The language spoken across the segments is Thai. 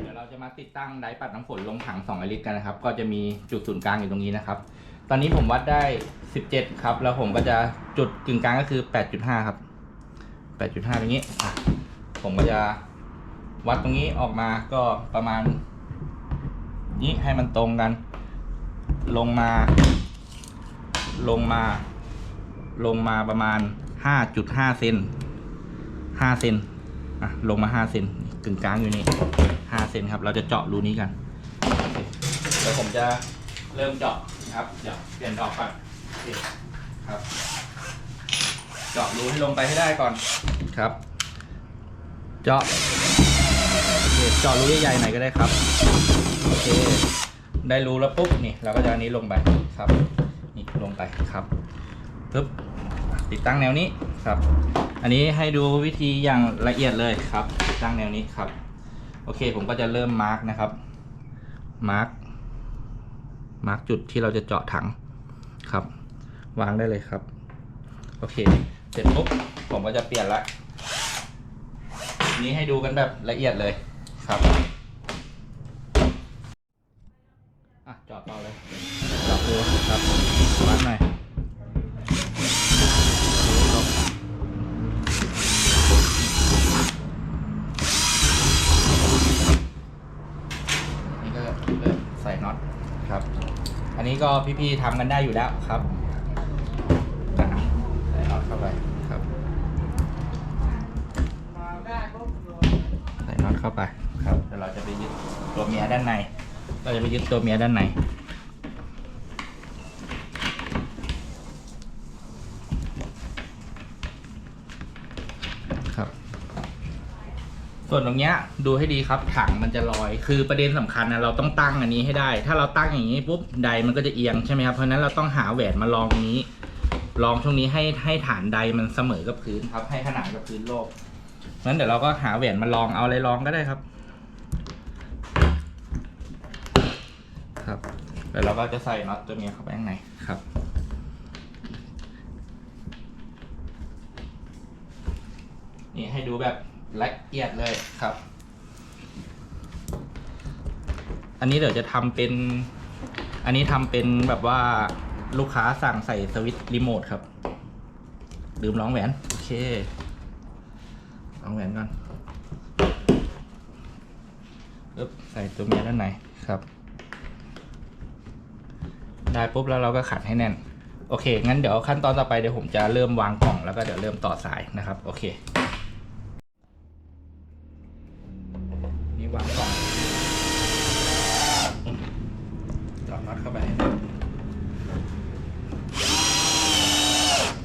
เดี๋ยวเราจะมาติดตั้งไดร์ปัดน้ำฝนลงถัง2ลิตรกันนะครับ ก็จะมีจุดศูนย์กลางอยู่ตรงนี้นะครับ ตอนนี้ผมวัดได้ 17 ครับ แล้วผมก็จะจุดกึ่งกลางก็คือ 8.5 ครับ 8.5ตรงนี้ ผมก็จะวัดตรงนี้ออกมาก็ประมาณ นี้ให้มันตรงกัน ลงมา ลงมา ลงมาประมาณ 5.5 เซน5เซนอะลงมา 5 เซน กึ่งกลางอยู่นี่5เซนครับ เราจะเจาะรูนี้กันเดี๋ยวผมจะเริ่มเจาะนะครับเดี๋ยวเปลี่ยนดอกก่อนครับ เจาะรูให้ลงไปให้ได้ก่อนครับ เจาะเคเจาะรูใหญ่ๆหน่อยก็ได้ครับโอเคได้รูแล้วปุ๊บนี่เราก็จะอันนี้ลงไปครับนี่ลงไปครับปึ๊บติดตั้งแนวนี้ครับ อันนี้ให้ดูวิธีอย่างละเอียดเลยครับ ตั้งแนวนี้ครับ โอเคผมก็จะเริ่มมาร์กนะครับ มาร์กมาร์กจุดที่เราจะเจาะถังครับ วางได้เลยครับ โอเค เสร็จปุ๊บผมก็จะเปลี่ยนละ นี้ให้ดูกันแบบละเอียดเลยครับอะเจอดต่อเลยเจอดดูครับวัดหน่อยนี่ก็ เริ่มใส่น็อตครับ อันนี้ก็พี่ๆทำกันได้อยู่แล้วครับอะใส่น็อตเข้าไปครับ ใส่น็อตเข้าไปครับเดี๋ยวเราจะไปยึดตัวเมียด้านใน เราจะไปยึดตัวเมียด้านใน ครับ ส่วนตรงเนี้ยดูให้ดีครับถังมันจะลอย คือประเด็นสำคัญนะเราต้องตั้งอันนี้ให้ได้ ถ้าเราตั้งอย่างนี้ปุ๊บใดมันก็จะเอียงใช่ไหมครับเพราะฉะนั้นเราต้องหาแหวนมาลองตรงนี้ลองช่วงนี้ให้ให้ฐานใดมันเสมอกับพื้นครับ ให้ขนานกับพื้นโลกงั้นเดี๋ยวเราก็หาแหวนมาลองเอาอะไรลองก็ได้ครับ ครับแล้วเราก็จะใส่น็อตตัวเมียเข้าไปข้างในครับนี่ให้ดูแบบ ละเอียดเลยครับ อันนี้เดี๋ยวจะทำเป็น อันนี้ทำเป็นแบบว่าลูกค้าสั่งใส่สวิตช์รีโมทครับ ลืมร้องแหวน โอเค ร้องแหวนก่อนปึ๊บใส่ตัวเมียด้านในครับ ได้ปุ๊บแล้วเราก็ขัดให้แน่น โอเค งั้นเดี๋ยวขั้นตอนต่อไปเดี๋ยวผมจะเริ่มวางกล่องแล้วก็เดี๋ยวเริ่มต่อสายนะครับ โอเค นี่วางกล่องเจาะน็อตเข้าไปให้แน่น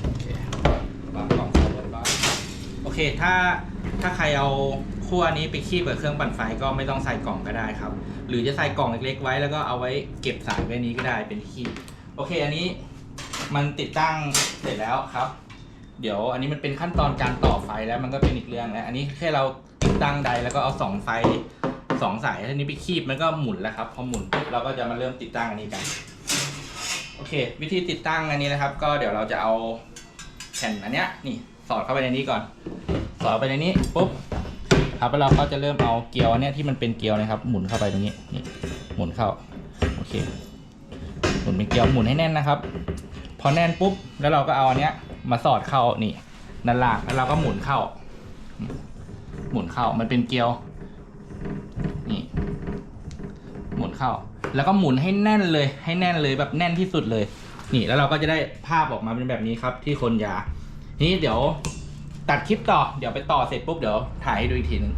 โอเควางกล่องเข้าบนบ้านโอ เค ถ้าถ้าใครเอาขั้วนี้ไปคีบกับเครื่องปั่นไฟก็ไม่ต้องใส่กล่องก็ได้ครับ หรือจะใส่กล่องเล็กๆไว้แล้วก็เอาไว้เก็บสายไว้นี้ก็ได้เป็นคีบโอเค อันนี้มันติดตั้งเสร็จแล้วครับ เดี๋ยวอันนี้มันเป็นขั้นตอนการต่อไฟแล้วมันก็เป็นอีกเรื่องแล้วอันนี้แค่เราติดตั้งใดแล้วก็เอาสองไฟสองสายทีนี้ไปคีบมันก็หมุนแล้วครับพอหมุนปุ๊บเราก็จะมาเริ่มติดตั้งอันนี้กันโอเค วิธีติดตั้งอันนี้นะครับ ก็เดี๋ยวเราจะเอาแผ่นอันเนี้ยนี่ อดเข้าไปในนี้ก่อน สอดไปในนี้ปุ๊บครับแล้วเราก็จะเริ่มเอาเกลียวอันเนี้ยที่มันเป็นเกลียวนะครับ หมุนเข้าไปตรงนี้นี่หมุนเข้าโอเคหมุนเป็นเกลียวหมุนให้แน่นนะครับ พอแน่นปุ๊บแล้วเราก็เอาอันเนี้ยมาสอดเข้านี่ด้านล่างแล้วเราก็หมุนเข้า หมุนเข้ามันเป็นเกลียวนี่หมุนเข้า แล้วก็หมุนให้แน่นเลยให้แน่นเลยแบบแน่นที่สุดเลย นี่แล้วเราก็จะได้ภาพออกมาเป็นแบบนี้ครับที่คนยา นี่เดี๋ยวตัดคลิปต่อ เดี๋ยวไปต่อเสร็จปุ๊บเดี๋ยวถ่ายให้ดูอีกทีหนึง